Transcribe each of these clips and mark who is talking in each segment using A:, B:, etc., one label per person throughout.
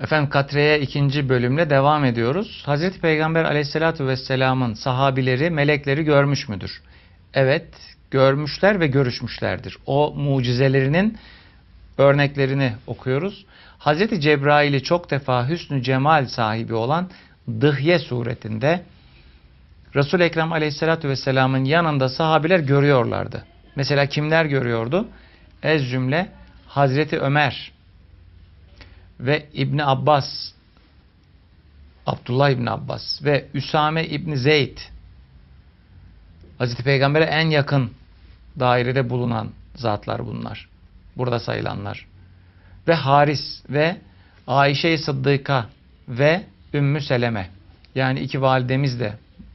A: Efendim Katre'ye ikinci bölümle devam ediyoruz. Hazreti Peygamber aleyhissalatü vesselamın sahabileri melekleri görmüş müdür? Evet görmüşler ve görüşmüşlerdir. O mucizelerinin örneklerini okuyoruz. Hazreti Cebrail'i çok defa hüsnü cemal sahibi olan Dıhye suretinde Resul-i Ekrem aleyhissalatü vesselamın yanında sahabiler görüyorlardı. Mesela kimler görüyordu? Ez cümle Hazreti Ömer ve İbni Abbas, Abdullah İbni Abbas ve Üsame İbni Zeyd, Hazreti Peygamber'e en yakın dairede bulunan zatlar bunlar. Burada sayılanlar. Ve Haris ve Ayşe-i Sıddıka ve Ümmü Seleme. Yani iki validemiz de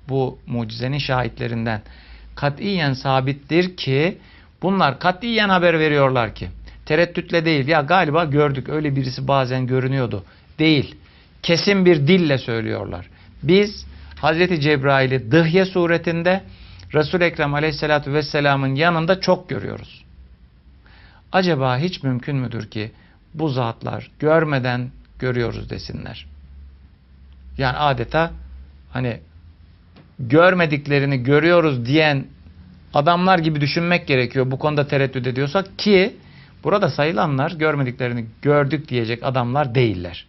A: bu mucizenin şahitlerinden. Katiyen sabittir ki bunlar katiyen haber veriyorlar ki tereddütle değil ya galiba gördük öyle birisi bazen görünüyordu. Değil. Kesin bir dille söylüyorlar. Biz Hazreti Cebrail'i dıhye suretinde Resul-i Ekrem Aleyhisselatü Vesselam'ın yanında çok görüyoruz. Acaba hiç mümkün müdür ki bu zatlar görmeden görüyoruz desinler? Yani adeta hani görmediklerini görüyoruz diyen adamlar gibi düşünmek gerekiyor bu konuda tereddüt ediyorsak ki burada sayılanlar görmediklerini gördük diyecek adamlar değiller.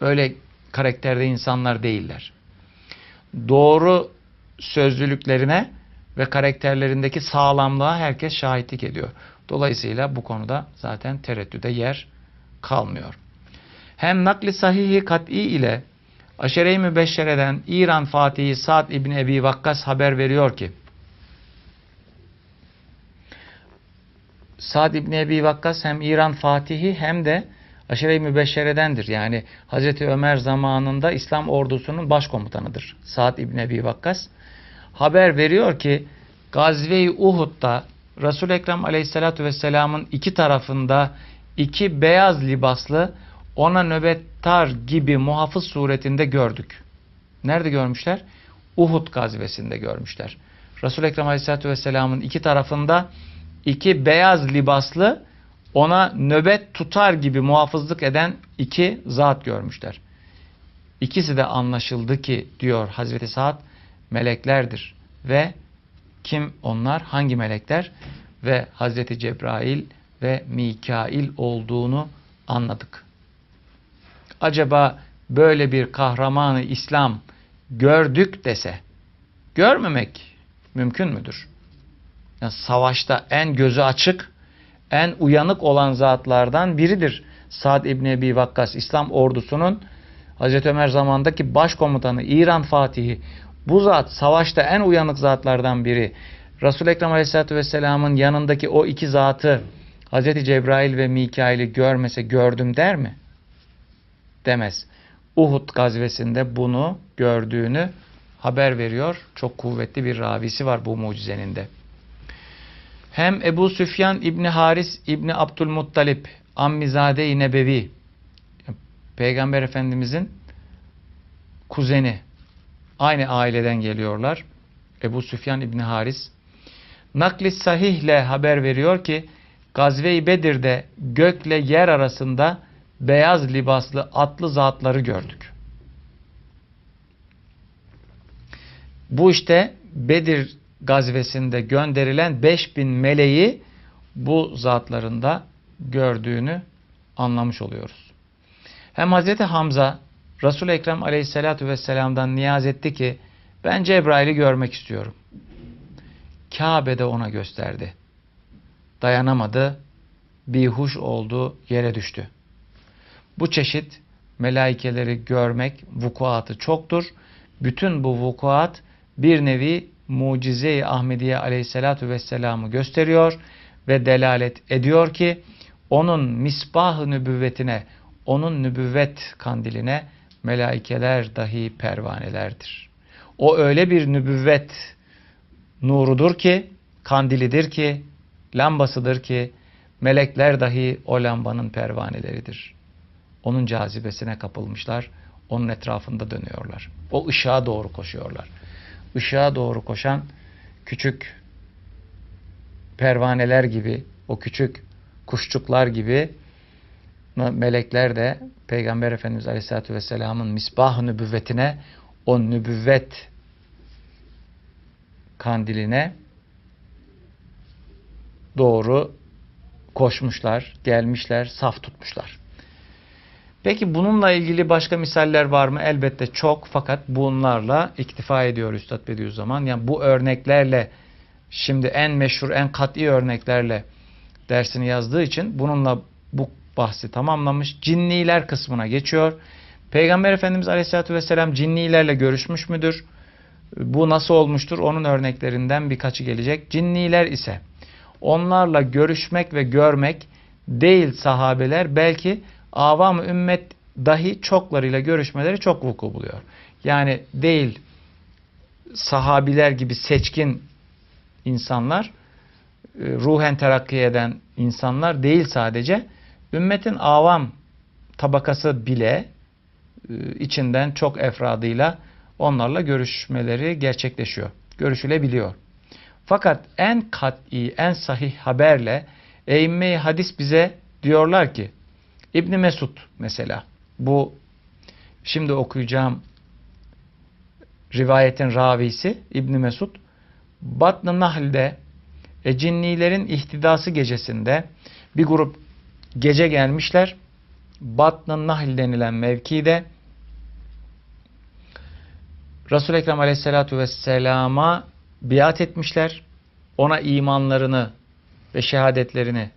A: Öyle karakterde insanlar değiller. Doğru sözlülüklerine ve karakterlerindeki sağlamlığa herkes şahitlik ediyor. Dolayısıyla bu konuda zaten tereddüde yer kalmıyor. Hem nakli sahihi kat'i ile Aşere-i Mübeşşere'den İran Fatihi Sa'd İbni Ebi Vakkas haber veriyor ki Sa'd İbni Ebi Vakkas hem İran Fatihi hem de Aşere-i Mübeşşere'dendir. Yani Hazreti Ömer zamanında İslam ordusunun başkomutanıdır. Sa'd İbni Ebi Vakkas. Haber veriyor ki Gazve-i Uhud'da Resul-i Ekrem Aleyhisselatü Vesselam'ın iki tarafında iki beyaz libaslı ona nöbettar gibi muhafız suretinde gördük. Nerede görmüşler? Uhud gazvesinde görmüşler. Resul-i Ekrem Aleyhisselatü Vesselam'ın iki tarafında iki beyaz libaslı ona nöbet tutar gibi muhafızlık eden iki zat görmüşler. İkisi de anlaşıldı ki diyor Hazreti Saad meleklerdir ve kim onlar? Hangi melekler? Ve Hazreti Cebrail ve Mikail olduğunu anladık. Acaba böyle bir kahramanı İslam gördük dese görmemek mümkün müdür? Yani savaşta en gözü açık, en uyanık olan zatlardan biridir. Sa'd İbni Ebi Vakkas İslam ordusunun Hazreti Ömer zamandaki başkomutanı, İran Fatihi. Bu zat savaşta en uyanık zatlardan biri. Resul-i Ekrem Aleyhisselatü Vesselam'ın yanındaki o iki zatı Hazreti Cebrail ve Mikail'i görmese gördüm der mi? Demez. Uhud gazvesinde bunu gördüğünü haber veriyor. Çok kuvvetli bir ravisi var bu mucizenin de. Hem Ebu Süfyan İbni Haris İbni Abdülmuttalip Ammizade-i Nebevi Peygamber Efendimizin kuzeni aynı aileden geliyorlar. Ebu Süfyan İbni Haris nakli sahihle haber veriyor ki Gazve-i Bedir'de gökle yer arasında beyaz libaslı atlı zatları gördük. Bu işte Bedir gazvesinde gönderilen 5000 meleği bu zatlarında gördüğünü anlamış oluyoruz. Hem Hazreti Hamza Resul-i Ekrem aleyhissalatu vesselam'dan niyaz etti ki ben Cebrail'i görmek istiyorum. Kabe'de ona gösterdi. Dayanamadı, bihuş oldu, yere düştü. Bu çeşit melaikeleri görmek vukuatı çoktur. Bütün bu vukuat bir nevi mucize-i Ahmediye aleyhissalatu vesselam'ı gösteriyor ve delalet ediyor ki onun misbah-ı nübüvvetine, onun nübüvvet kandiline melaikeler dahi pervanelerdir. O öyle bir nübüvvet nurudur ki, kandilidir ki, lambasıdır ki, melekler dahi o lambanın pervaneleridir. Onun cazibesine kapılmışlar, onun etrafında dönüyorlar. O ışığa doğru koşuyorlar. Işığa doğru koşan küçük pervaneler gibi, o küçük kuşçuklar gibi melekler de Peygamber Efendimiz Aleyhisselatü Vesselam'ın misbah nübüvvetine o nübüvvet kandiline doğru koşmuşlar, gelmişler, saf tutmuşlar. Peki bununla ilgili başka misaller var mı? Elbette çok fakat bunlarla iktifa ediyor Üstad Bediüzzaman. Yani bu örneklerle şimdi en meşhur, en kat'i örneklerle dersini yazdığı için bununla bu bahsi tamamlamış. Cinniler kısmına geçiyor. Peygamber Efendimiz Aleyhisselatü Vesselam cinnilerle görüşmüş müdür? Bu nasıl olmuştur? Onun örneklerinden birkaçı gelecek. Cinniler ise onlarla görüşmek ve görmek değil sahabeler belki avam ümmet dahi çoklarıyla görüşmeleri çok vuku buluyor. Yani değil sahabiler gibi seçkin insanlar, e, ruhen terakki eden insanlar değil sadece, ümmetin avam tabakası bile e, içinden çok efradıyla onlarla görüşmeleri gerçekleşiyor. Görüşülebiliyor. Fakat en kat'i, en sahih haberle eğimme hadis bize diyorlar ki İbni Mesud mesela bu şimdi okuyacağım rivayetin ravisi İbni Mesud Batn-ı Nahl'de e, cinnilerin ihtidası gecesinde bir grup gece gelmişler. Batn-ı Nahl denilen mevkide Resul-i Ekrem Aleyhisselatü Vesselam'a biat etmişler. Ona imanlarını ve şehadetlerini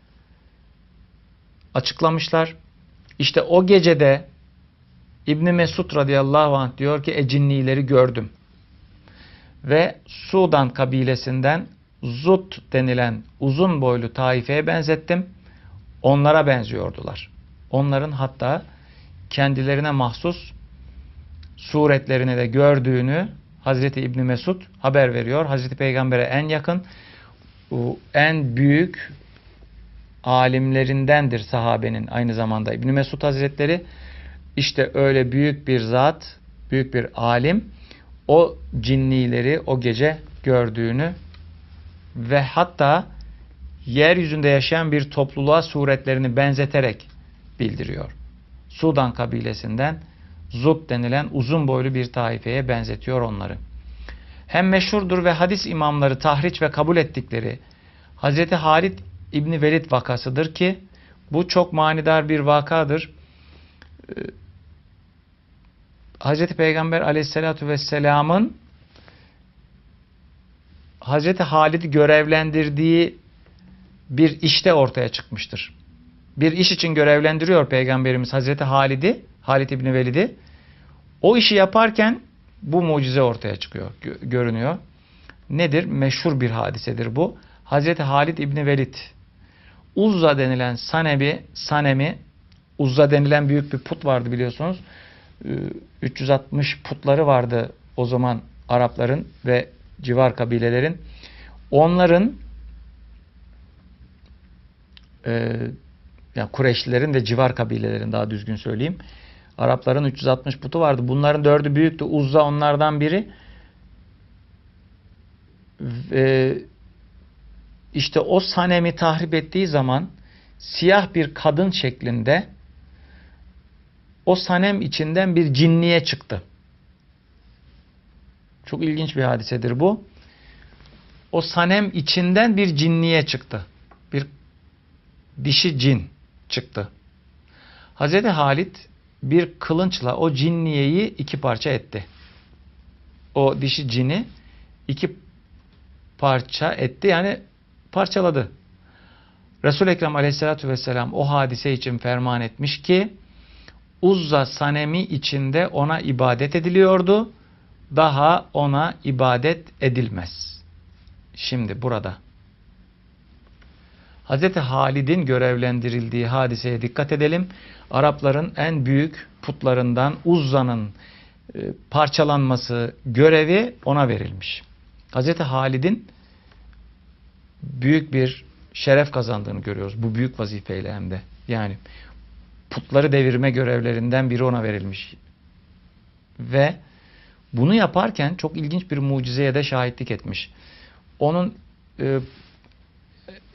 A: açıklamışlar. İşte o gecede İbni Mesud radıyallahu anh diyor ki ecinnileri gördüm. Ve Sudan kabilesinden Zut denilen uzun boylu taifeye benzettim. Onlara benziyordular. Onların hatta kendilerine mahsus suretlerini de gördüğünü Hazreti İbni Mesud haber veriyor. Hazreti Peygamber'e en yakın, en büyük alimlerindendir sahabenin aynı zamanda İbni Mesud Hazretleri. işte öyle büyük bir zat, büyük bir alim o cinnileri o gece gördüğünü ve hatta yeryüzünde yaşayan bir topluluğa suretlerini benzeterek bildiriyor. Sudan kabilesinden Zub denilen uzun boylu bir taifeye benzetiyor onları. Hem meşhurdur ve hadis imamları tahriç ve kabul ettikleri Hazreti Halid İbni Velid vakasıdır ki bu çok manidar bir vakadır. Ee, Hazreti Peygamber aleyhissalatü vesselamın Hazreti Halid'i görevlendirdiği bir işte ortaya çıkmıştır. Bir iş için görevlendiriyor Peygamberimiz Hazreti Halid'i, Halid İbni Velid'i. O işi yaparken bu mucize ortaya çıkıyor, görünüyor. Nedir? Meşhur bir hadisedir bu. Hazreti Halid İbni Velid Uzza denilen Sanebi, Sanemi, Uzza denilen büyük bir put vardı biliyorsunuz. 360 ee, putları vardı o zaman Arapların ve civar kabilelerin. Onların e, yani Kureyşlilerin ve civar kabilelerin daha düzgün söyleyeyim. Arapların 360 putu vardı. Bunların dördü büyüktü. Uzza onlardan biri. Ve işte o sanemi tahrip ettiği zaman siyah bir kadın şeklinde o sanem içinden bir cinniye çıktı. Çok ilginç bir hadisedir bu. O sanem içinden bir cinniye çıktı. Bir dişi cin çıktı. Hazreti Halit bir kılınçla o cinniyeyi iki parça etti. O dişi cini iki parça etti. Yani parçaladı. Resul-i Ekrem aleyhissalatü vesselam o hadise için ferman etmiş ki Uzza sanemi içinde ona ibadet ediliyordu. Daha ona ibadet edilmez. Şimdi burada Hz. Halid'in görevlendirildiği hadiseye dikkat edelim. Arapların en büyük putlarından Uzza'nın e, parçalanması görevi ona verilmiş. Hz. Halid'in büyük bir şeref kazandığını görüyoruz. Bu büyük vazifeyle hem de. Yani putları devirme görevlerinden biri ona verilmiş. Ve bunu yaparken çok ilginç bir mucizeye de şahitlik etmiş. Onun e,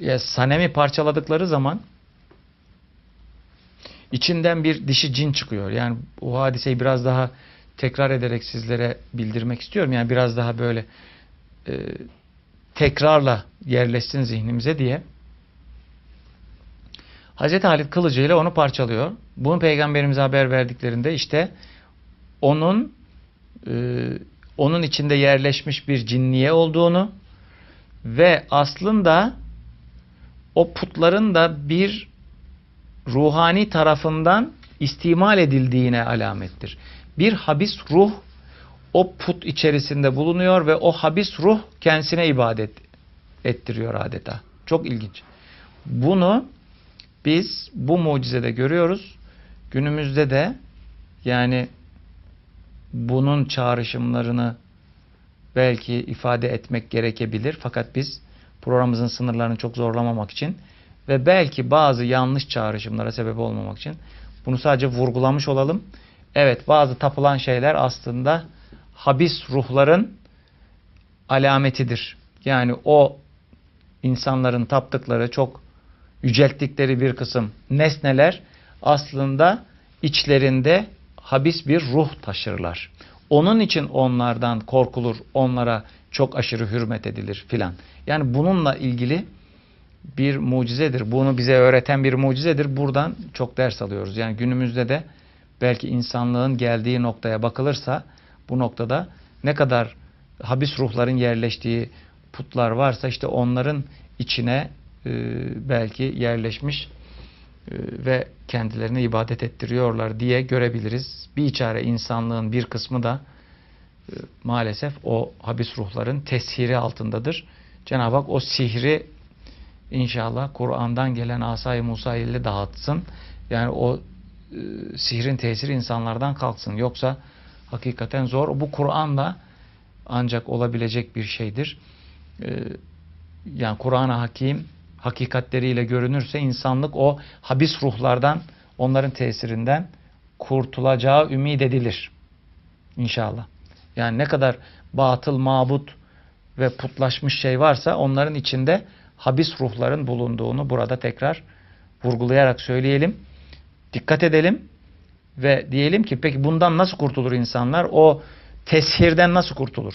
A: ya Sanem'i parçaladıkları zaman içinden bir dişi cin çıkıyor. Yani o hadiseyi biraz daha tekrar ederek sizlere bildirmek istiyorum. Yani biraz daha böyle e, tekrarla yerleşsin zihnimize diye. Hazreti Halit kılıcıyla onu parçalıyor. Bunu peygamberimize haber verdiklerinde işte onun e, onun içinde yerleşmiş bir cinniye olduğunu ve aslında o putların da bir ruhani tarafından istimal edildiğine alamettir. Bir habis ruh o put içerisinde bulunuyor ve o habis ruh kendisine ibadet ettiriyor adeta. Çok ilginç. Bunu biz bu mucizede görüyoruz. Günümüzde de yani bunun çağrışımlarını belki ifade etmek gerekebilir. Fakat biz programımızın sınırlarını çok zorlamamak için ve belki bazı yanlış çağrışımlara sebep olmamak için bunu sadece vurgulamış olalım. Evet bazı tapılan şeyler aslında habis ruhların alametidir. Yani o insanların taptıkları çok yücelttikleri bir kısım nesneler aslında içlerinde habis bir ruh taşırlar. Onun için onlardan korkulur, onlara çok aşırı hürmet edilir filan. Yani bununla ilgili bir mucizedir. Bunu bize öğreten bir mucizedir. Buradan çok ders alıyoruz. Yani günümüzde de belki insanlığın geldiği noktaya bakılırsa bu noktada ne kadar habis ruhların yerleştiği putlar varsa işte onların içine e, belki yerleşmiş e, ve kendilerine ibadet ettiriyorlar diye görebiliriz. Bir içare insanlığın bir kısmı da e, maalesef o habis ruhların teshiri altındadır. Cenab-ı Hak o sihri inşallah Kur'an'dan gelen Asay-ı Musa ile dağıtsın. Yani o e, sihrin tesiri insanlardan kalksın. Yoksa hakikaten zor. Bu Kur'an'la ancak olabilecek bir şeydir. E, yani Kur'an-ı Hakim hakikatleriyle görünürse insanlık o habis ruhlardan, onların tesirinden kurtulacağı ümit edilir. İnşallah. Yani ne kadar batıl, mabut ve putlaşmış şey varsa onların içinde habis ruhların bulunduğunu burada tekrar vurgulayarak söyleyelim. Dikkat edelim ve diyelim ki peki bundan nasıl kurtulur insanlar? O teshirden nasıl kurtulur?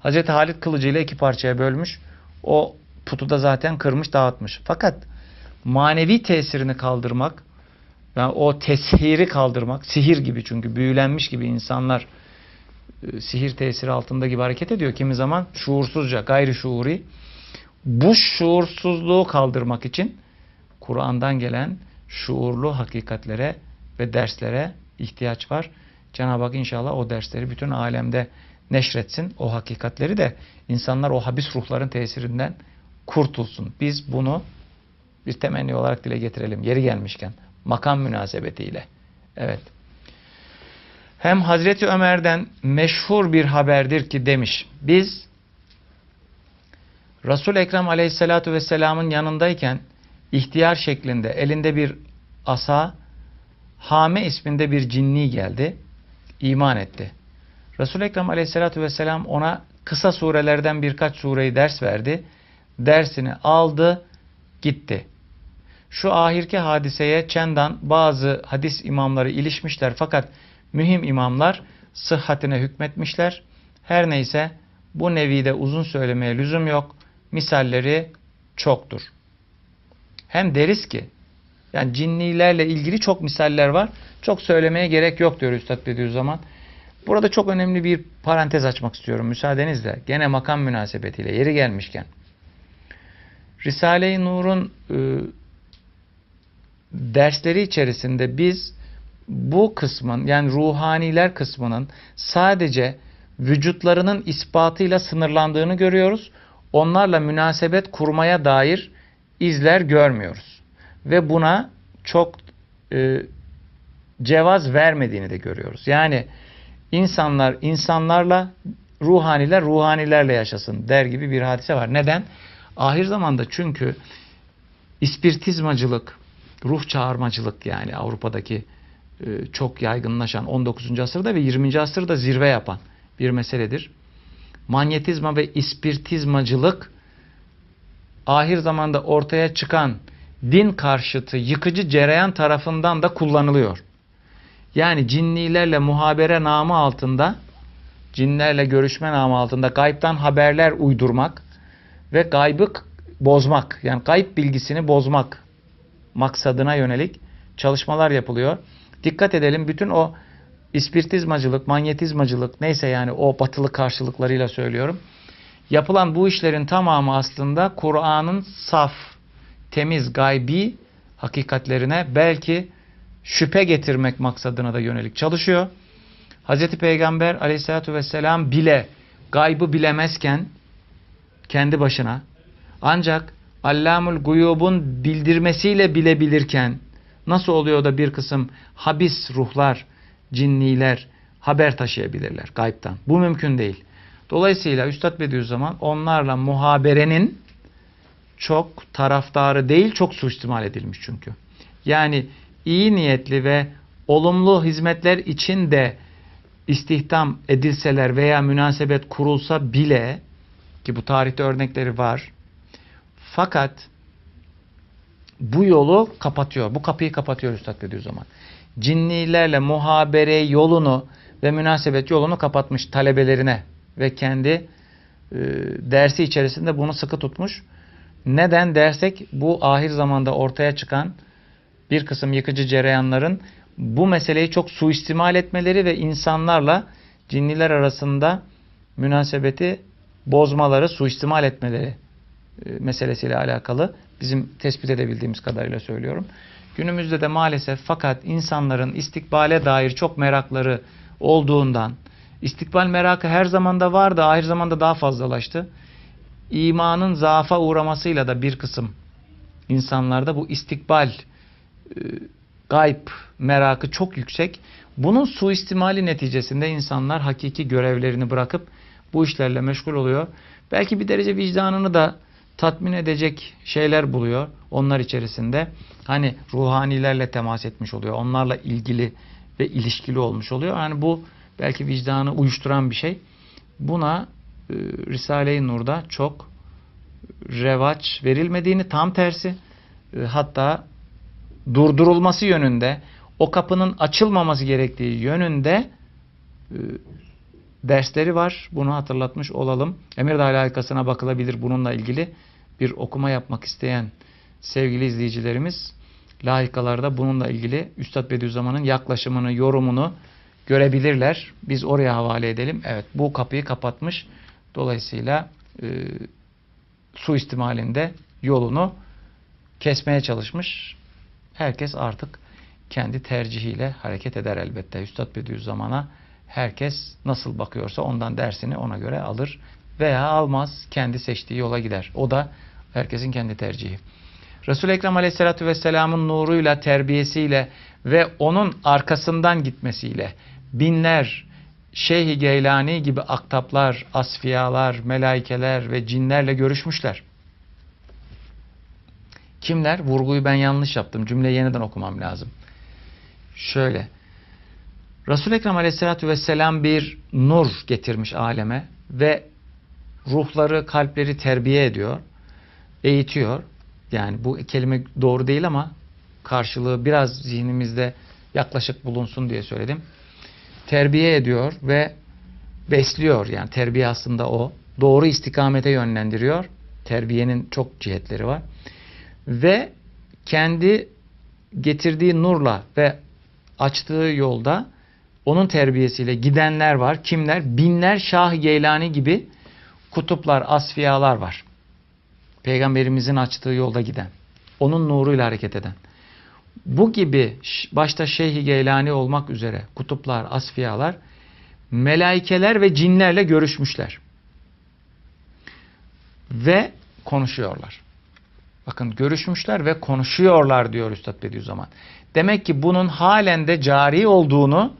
A: Hazreti Halit kılıcıyla iki parçaya bölmüş. O putu da zaten kırmış, dağıtmış. Fakat manevi tesirini kaldırmak, yani o teshiri kaldırmak, sihir gibi çünkü büyülenmiş gibi insanlar e, sihir tesiri altında gibi hareket ediyor. Kimi zaman şuursuzca, gayri şuuri. Bu şuursuzluğu kaldırmak için Kur'an'dan gelen şuurlu hakikatlere ve derslere ihtiyaç var. Cenab-ı Hak inşallah o dersleri bütün alemde neşretsin. O hakikatleri de insanlar o habis ruhların tesirinden kurtulsun. Biz bunu bir temenni olarak dile getirelim. Yeri gelmişken. Makam münasebetiyle. Evet. Hem Hazreti Ömer'den meşhur bir haberdir ki demiş. Biz Resul Ekrem Aleyhisselatü Vesselam'ın yanındayken ihtiyar şeklinde elinde bir asa Hame isminde bir cinni geldi. iman etti. Resul Ekrem Aleyhisselatü Vesselam ona kısa surelerden birkaç sureyi ders verdi. Dersini aldı, gitti. Şu ahirki hadiseye çendan bazı hadis imamları ilişmişler fakat mühim imamlar sıhhatine hükmetmişler. Her neyse bu nevide uzun söylemeye lüzum yok. Misalleri çoktur. Hem deriz ki yani cinnilerle ilgili çok misaller var. Çok söylemeye gerek yok diyor Üstad Bediüzzaman. Burada çok önemli bir parantez açmak istiyorum müsaadenizle. Gene makam münasebetiyle yeri gelmişken. Risale-i Nur'un e, dersleri içerisinde biz bu kısmın yani ruhaniler kısmının sadece vücutlarının ispatıyla sınırlandığını görüyoruz. Onlarla münasebet kurmaya dair izler görmüyoruz. Ve buna çok e, cevaz vermediğini de görüyoruz. Yani insanlar insanlarla, ruhaniler ruhanilerle yaşasın der gibi bir hadise var. Neden? Ahir zamanda çünkü ispiritizmacılık, ruh çağırmacılık yani Avrupa'daki e, çok yaygınlaşan 19. asırda ve 20. asırda zirve yapan bir meseledir. Manyetizma ve ispiritizmacılık ahir zamanda ortaya çıkan din karşıtı yıkıcı cereyan tarafından da kullanılıyor. Yani cinnilerle muhabere namı altında, cinlerle görüşme namı altında gaybtan haberler uydurmak ve gaybı bozmak, yani gayb bilgisini bozmak maksadına yönelik çalışmalar yapılıyor. Dikkat edelim bütün o ispiritizmacılık, manyetizmacılık neyse yani o batılı karşılıklarıyla söylüyorum. Yapılan bu işlerin tamamı aslında Kur'an'ın saf, temiz, gaybi hakikatlerine belki şüphe getirmek maksadına da yönelik çalışıyor. Hz. Peygamber aleyhissalatü vesselam bile gaybı bilemezken kendi başına ancak Allamul Guyub'un bildirmesiyle bilebilirken nasıl oluyor da bir kısım habis ruhlar, cinniler haber taşıyabilirler gaybtan? Bu mümkün değil. Dolayısıyla Üstad Bediüzzaman onlarla muhaberenin çok taraftarı değil, çok suistimal edilmiş çünkü. Yani iyi niyetli ve olumlu hizmetler için de istihdam edilseler veya münasebet kurulsa bile ki bu tarihte örnekleri var. Fakat bu yolu kapatıyor. Bu kapıyı kapatıyor Üstad Bediüzzaman. Cinnilerle muhabere yolunu ve münasebet yolunu kapatmış talebelerine ve kendi e, dersi içerisinde bunu sıkı tutmuş. Neden dersek bu ahir zamanda ortaya çıkan bir kısım yıkıcı cereyanların bu meseleyi çok suistimal etmeleri ve insanlarla cinniler arasında münasebeti bozmaları, suistimal etmeleri e, meselesiyle alakalı bizim tespit edebildiğimiz kadarıyla söylüyorum. Günümüzde de maalesef fakat insanların istikbale dair çok merakları olduğundan istikbal merakı her zamanda vardı, ahir zamanda daha fazlalaştı. İmanın zaafa uğramasıyla da bir kısım insanlarda bu istikbal e, gayb merakı çok yüksek. Bunun suistimali neticesinde insanlar hakiki görevlerini bırakıp bu işlerle meşgul oluyor. Belki bir derece vicdanını da tatmin edecek şeyler buluyor onlar içerisinde. Hani ruhanilerle temas etmiş oluyor. Onlarla ilgili ve ilişkili olmuş oluyor. Yani bu belki vicdanı uyuşturan bir şey. Buna e, Risale-i Nur'da çok revaç verilmediğini tam tersi e, hatta durdurulması yönünde o kapının açılmaması gerektiği yönünde e, dersleri var. Bunu hatırlatmış olalım. Emirdağ halkasına bakılabilir bununla ilgili bir okuma yapmak isteyen sevgili izleyicilerimiz layıkalarda bununla ilgili Üstad Bediüzzaman'ın yaklaşımını, yorumunu görebilirler. Biz oraya havale edelim. Evet bu kapıyı kapatmış. Dolayısıyla e, suistimalinde yolunu kesmeye çalışmış. Herkes artık kendi tercihiyle hareket eder elbette. Üstad Bediüzzaman'a herkes nasıl bakıyorsa ondan dersini ona göre alır veya almaz. Kendi seçtiği yola gider. O da herkesin kendi tercihi. Resul-i Ekrem Aleyhisselatü Vesselam'ın nuruyla, terbiyesiyle ve onun arkasından gitmesiyle binler Şeyh-i Geylani gibi aktaplar, asfiyalar, melaikeler ve cinlerle görüşmüşler. Kimler? Vurguyu ben yanlış yaptım. Cümleyi yeniden okumam lazım. Şöyle. Resul-i Ekrem Aleyhisselatü Vesselam bir nur getirmiş aleme ve ruhları, kalpleri terbiye ediyor, eğitiyor. Yani bu kelime doğru değil ama karşılığı biraz zihnimizde yaklaşık bulunsun diye söyledim. Terbiye ediyor ve besliyor. Yani terbiye aslında o. Doğru istikamete yönlendiriyor. Terbiyenin çok cihetleri var. Ve kendi getirdiği nurla ve açtığı yolda onun terbiyesiyle gidenler var. Kimler? Binler Şah-ı Geylani gibi kutuplar, asfiyalar var. Peygamberimizin açtığı yolda giden. Onun nuruyla hareket eden. Bu gibi başta Şeyh-i Geylani olmak üzere kutuplar, asfiyalar melaikeler ve cinlerle görüşmüşler. Ve konuşuyorlar. Bakın görüşmüşler ve konuşuyorlar diyor Üstad Bediüzzaman. Demek ki bunun halen de cari olduğunu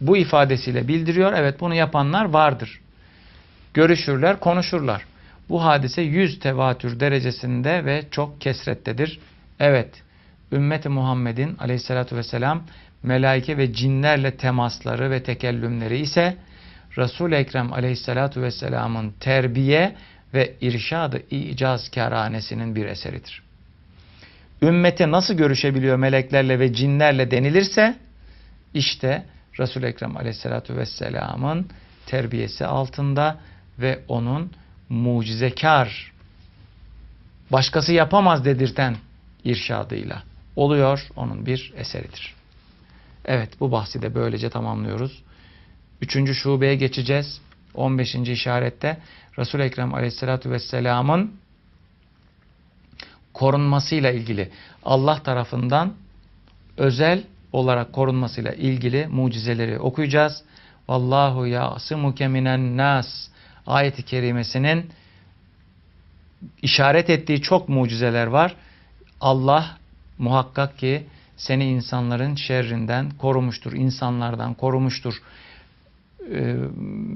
A: bu ifadesiyle bildiriyor. Evet bunu yapanlar vardır. Görüşürler, konuşurlar. Bu hadise yüz tevatür derecesinde ve çok kesrettedir. Evet, ümmeti Muhammed'in aleyhissalatü vesselam melaike ve cinlerle temasları ve tekellümleri ise Resul-i Ekrem aleyhissalatü vesselamın terbiye ve irşadı icaz kâranesinin bir eseridir. ümmeti nasıl görüşebiliyor meleklerle ve cinlerle denilirse işte Resul-i Ekrem Aleyhisselatü Vesselam'ın terbiyesi altında ve onun mucizekar başkası yapamaz dedirten irşadıyla oluyor onun bir eseridir. Evet bu bahsi de böylece tamamlıyoruz. Üçüncü şubeye geçeceğiz. 15. işarette Resul-i Ekrem Aleyhisselatü Vesselam'ın korunmasıyla ilgili Allah tarafından özel olarak korunmasıyla ilgili mucizeleri okuyacağız. Vallahu ya'simuke minen nas ayeti kerimesinin işaret ettiği çok mucizeler var. Allah muhakkak ki seni insanların şerrinden korumuştur, insanlardan korumuştur. E,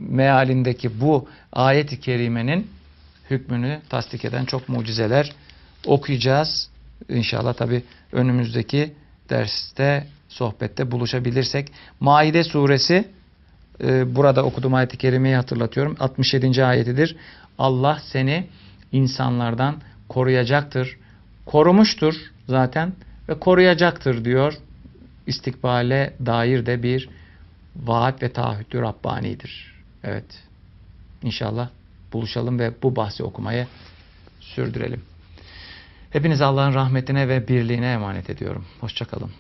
A: mealindeki bu ayet-i kerimenin hükmünü tasdik eden çok mucizeler okuyacağız. İnşallah tabi önümüzdeki derste, sohbette buluşabilirsek. Maide suresi e, burada okuduğum ayet-i kerimeyi hatırlatıyorum. 67. ayetidir. Allah seni insanlardan koruyacaktır. Korumuştur zaten ve koruyacaktır diyor. İstikbale dair de bir vaat ve taahhütü Rabbani'dir. Evet. İnşallah buluşalım ve bu bahsi okumaya sürdürelim. Hepinizi Allah'ın rahmetine ve birliğine emanet ediyorum. Hoşçakalın.